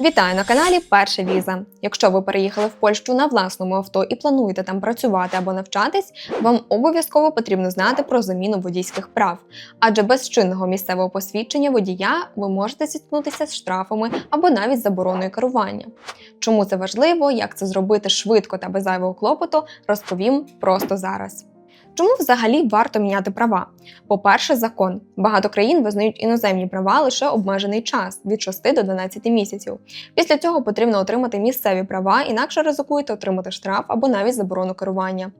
Вітаю на каналі Перша віза. Якщо ви переїхали в Польщу на власному авто і плануєте там працювати або навчатись, вам обов'язково потрібно знати про заміну водійських прав. Адже без чинного місцевого посвідчення водія ви можете зіткнутися з штрафами або навіть забороною керування. Чому це важливо, як це зробити швидко та без зайвого клопоту, розповім просто зараз. Чому взагалі варто міняти права? По-перше, закон. Багато країн визнають іноземні права лише обмежений час від 6 до 12 місяців. Після цього потрібно отримати місцеві права, інакше ризикуєте отримати штраф або навіть заборону керування.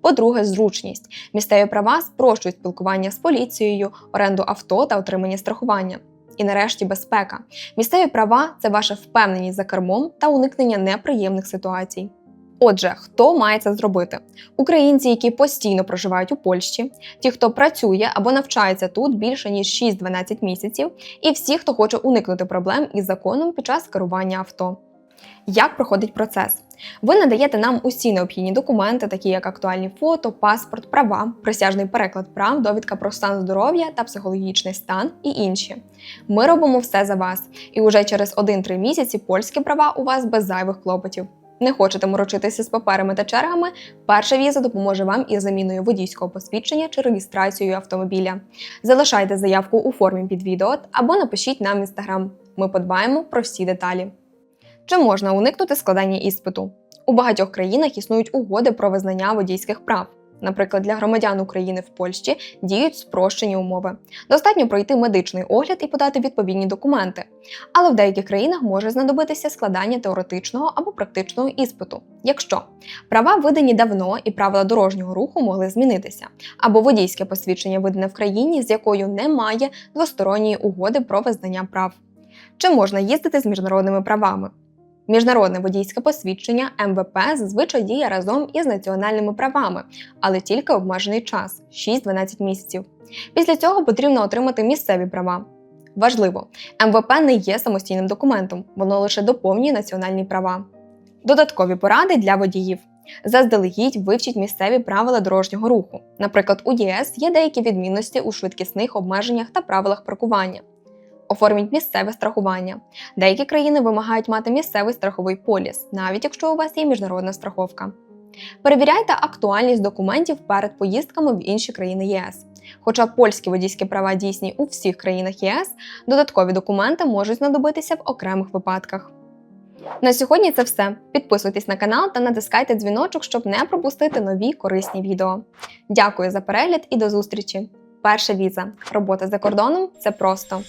По-друге, зручність. Місцеві права спрощують спілкування з поліцією, оренду авто та отримання страхування. І нарешті безпека. Місцеві права це ваша впевненість за кермом та уникнення неприємних ситуацій. Отже, хто має це зробити? Українці, які постійно проживають у Польщі, ті, хто працює або навчається тут більше ніж 6-12 місяців, і всі, хто хоче уникнути проблем із законом під час керування авто. Як проходить процес? Ви надаєте нам усі необхідні документи, такі як актуальні фото, паспорт, права, присяжний переклад прав, довідка про стан здоров'я та психологічний стан і інші. Ми робимо все за вас, і уже через 1-3 місяці польські права у вас без зайвих клопотів. Не хочете морочитися з паперами та чергами? Перша віза допоможе вам із заміною водійського посвідчення чи реєстрацією автомобіля. Залишайте заявку у формі під відео або напишіть нам в інстаграм. Ми подбаємо про всі деталі. Чи можна уникнути складання іспиту? У багатьох країнах існують угоди про визнання водійських прав. Наприклад, для громадян України в Польщі діють спрощені умови. Достатньо пройти медичний огляд і подати відповідні документи. Але в деяких країнах може знадобитися складання теоретичного або практичного іспиту, якщо права видані давно і правила дорожнього руху могли змінитися, або водійське посвідчення видане в країні, з якою немає двосторонньої угоди про визнання прав. Чи можна їздити з міжнародними правами? Міжнародне водійське посвідчення МВП зазвичай діє разом із національними правами, але тільки обмежений час 6-12 місяців. Після цього потрібно отримати місцеві права. Важливо, МВП не є самостійним документом, воно лише доповнює національні права. Додаткові поради для водіїв. Заздалегідь вивчіть місцеві правила дорожнього руху. Наприклад, у ЄС є деякі відмінності у швидкісних обмеженнях та правилах паркування. Оформіть місцеве страхування. Деякі країни вимагають мати місцевий страховий поліс, навіть якщо у вас є міжнародна страховка. Перевіряйте актуальність документів перед поїздками в інші країни ЄС. Хоча польські водійські права дійсні у всіх країнах ЄС, додаткові документи можуть знадобитися в окремих випадках. На сьогодні це все. Підписуйтесь на канал та натискайте дзвіночок, щоб не пропустити нові корисні відео. Дякую за перегляд і до зустрічі! Перша віза. Робота за кордоном це просто.